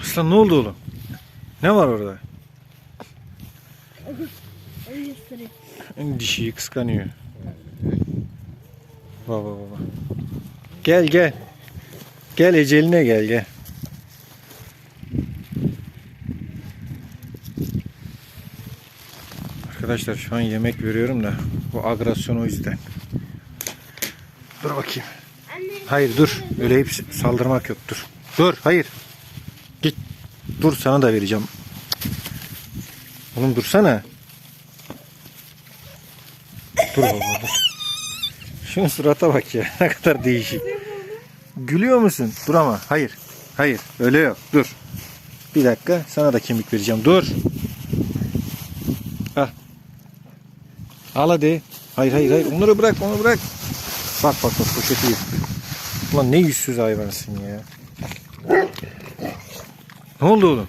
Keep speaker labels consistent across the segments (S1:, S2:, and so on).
S1: Aslan ne oldu oğlum? Ne var orada? Dişiyi kıskanıyor. Baba baba. Gel gel. Gel eceline gel gel. Arkadaşlar şu an yemek veriyorum da bu agresyon o yüzden. Dur bakayım. Hayır dur. Öyle hep saldırmak yok. Dur. Dur. Hayır. Git. Dur sana da vereceğim. Oğlum dursana. Dur baba dur. Şunun surata bak ya. Ne kadar değişik. Gülüyor musun? Dur ama. Hayır. Hayır. Öyle yok. Dur. Bir dakika. Sana da kemik vereceğim. Dur. Al. Al hadi. Hayır hayır hayır. Onları bırak. Onu bırak. Bak bak bak poşeti yırttı. Ulan ne yüzsüz hayvansın ya. Ne oldu oğlum?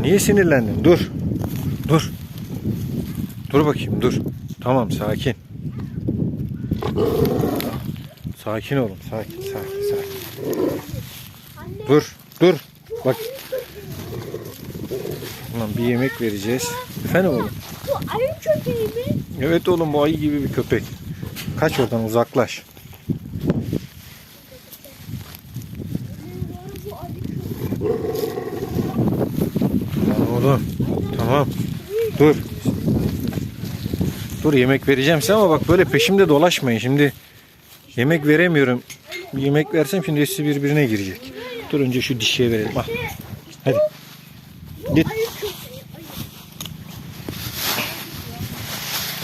S1: Niye sinirlendin? Dur. Dur. Dur bakayım dur. Tamam sakin. Sakin olun. Sakin sakin sakin. Dur. Dur. Bak. Ulan bir yemek vereceğiz. Efendim oğlum?
S2: Bu ayı köpeği mi?
S1: Evet oğlum bu ayı gibi bir köpek. Kaç oradan uzaklaş.
S2: Bu ayı köpeği.
S1: Tamam oğlum. Tamam. Dur. Dur yemek vereceğim size ama bak böyle peşimde dolaşmayın. Şimdi yemek veremiyorum. Yemek versem şimdi hepsi birbirine girecek. Dur önce şu dişiye verelim. Al. Hadi. Git.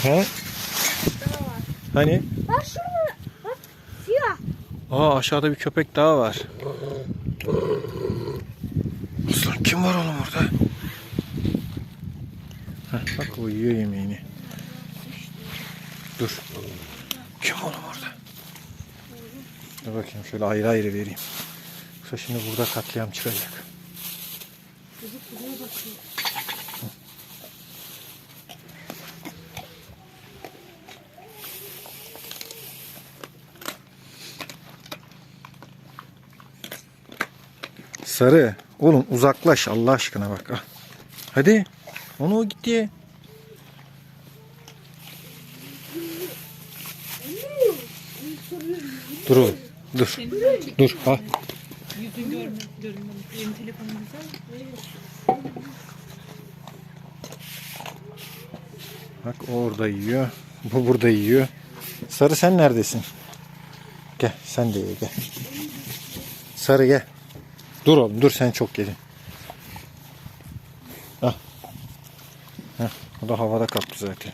S1: Ha? Hani?
S2: Bak şurada. Bak siyah.
S1: Aa aşağıda bir köpek daha var. Aslan kim var oğlum orada? Bak o yiyor yemeğini. Dur. Kim oğlum orada? Dur bakayım şöyle ayrı ayrı vereyim. Yoksa şimdi burada katliam çıkacak. Sarı. Oğlum uzaklaş Allah aşkına bak. ah. Hadi. Onu o gitti. Dur oğlum. Dur. Dur. Ha.
S3: Yüzün güzel.
S1: Bak o orada yiyor. Bu burada yiyor. Sarı sen neredesin? Gel sen de ye gel. Sarı gel. Dur oğlum dur sen çok yedin. Al. Heh, o da havada kaptı zaten.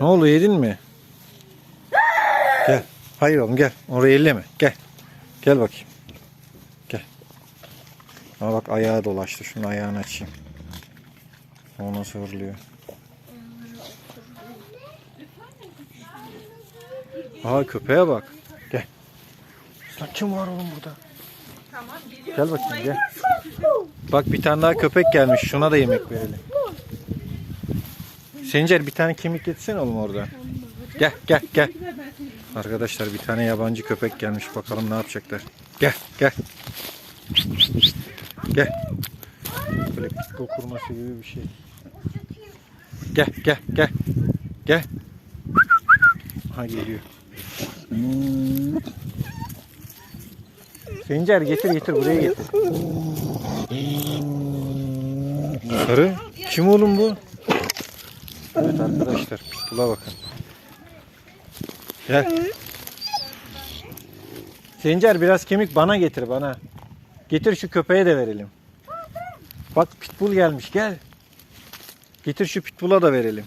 S1: Ne oldu yedin mi? Gel. Hayır oğlum gel. Orayı elleme. Gel. Gel bakayım. Gel. Ama bak ayağı dolaştı. Şunun ayağını açayım. O nasıl hırlıyor. Aha köpeğe bak. Gel. Lan kim var oğlum burada?
S3: Tamam.
S1: Gel bakayım gel. Bak bir tane daha köpek gelmiş. Şuna da yemek verelim. Sencer bir tane kemik getirsene oğlum orada. Gel gel gel. Arkadaşlar bir tane yabancı köpek gelmiş. Bakalım ne yapacaklar. Gel gel. Gel. Böyle pitbull kurması gibi bir şey. Gel gel gel. Gel. Ha geliyor. Sencer getir getir buraya getir. Sarı. Kim oğlum bu? Evet arkadaşlar pitbull'a bakın. Gel. Sencer biraz kemik bana getir bana. Getir şu köpeğe de verelim. Bak pitbull gelmiş gel. Getir şu pitbull'a da verelim.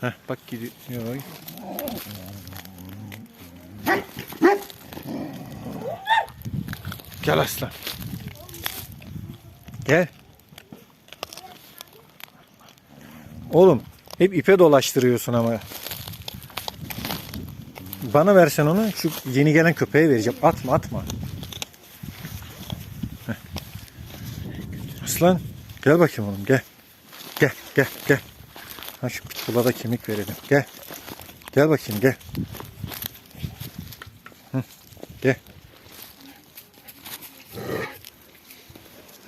S1: Heh, bak gidiyor. Gel aslan. Gel. Oğlum hep ipe dolaştırıyorsun ama. bana versen onu şu yeni gelen köpeğe vereceğim. Atma atma. Aslan gel bakayım oğlum gel. Gel gel gel. Ha şu pitbull'a da kemik verelim. Gel. Gel bakayım gel. Hı, gel.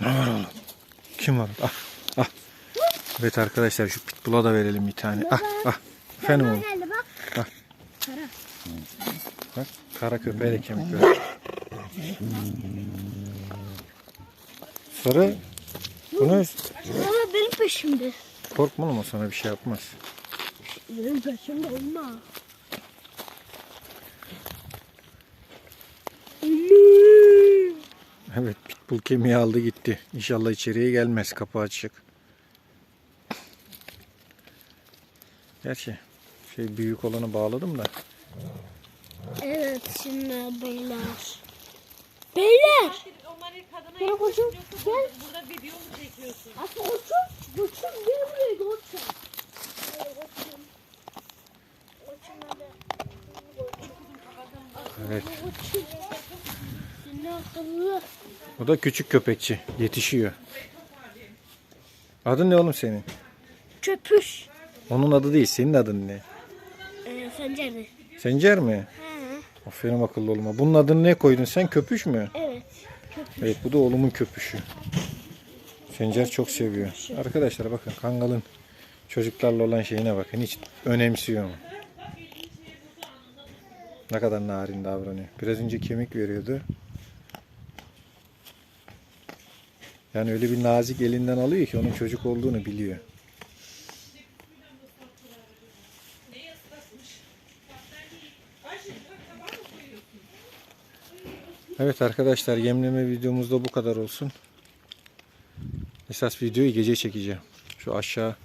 S1: Ne var oğlum? Kim var? Ah, ah. Evet arkadaşlar şu pitbull'a da verelim bir tane. Ah, ah. Efendim oğlum.
S2: Geldi bak.
S1: Bak kara köpeğe de kemik ver. Sarı. Bunu
S2: Ama benim peşimde.
S1: korkma oğlum o sana bir şey yapmaz.
S2: Benim peşimde olma.
S1: Evet pitbull kemiği aldı gitti. İnşallah içeriye gelmez kapı açık. Gerçi şey büyük olanı bağladım da.
S2: Evet şimdi beyler. Beyler. Gel koçum. Gel.
S3: burada video mu çekiyorsun?
S2: Aslı koçum. Koçum gel buraya koçum.
S1: Evet.
S2: Koçum. Seni akıllı.
S1: O da küçük köpekçi. Yetişiyor. Adın ne oğlum senin?
S2: Köpüş.
S1: Onun adı değil. Senin adın ne?
S2: Ee, Sencer'de.
S1: Sencer mi?
S2: He.
S1: Aferin akıllı oğluma. Bunun adını ne koydun sen? Köpüş mü?
S2: Evet. Köpüş.
S1: Evet bu da oğlumun köpüşü. Sencer çok seviyor. Arkadaşlar bakın kangalın çocuklarla olan şeyine bakın. Hiç önemsiyor mu? Ne kadar narin davranıyor. Biraz önce kemik veriyordu. Yani öyle bir nazik elinden alıyor ki onun çocuk olduğunu biliyor. Evet arkadaşlar yemleme videomuz da bu kadar olsun. Esas videoyu gece çekeceğim. Şu aşağı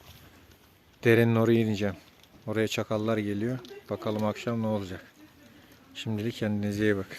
S1: derenin oraya ineceğim. Oraya çakallar geliyor. Bakalım akşam ne olacak. Şimdilik kendinize iyi bakın.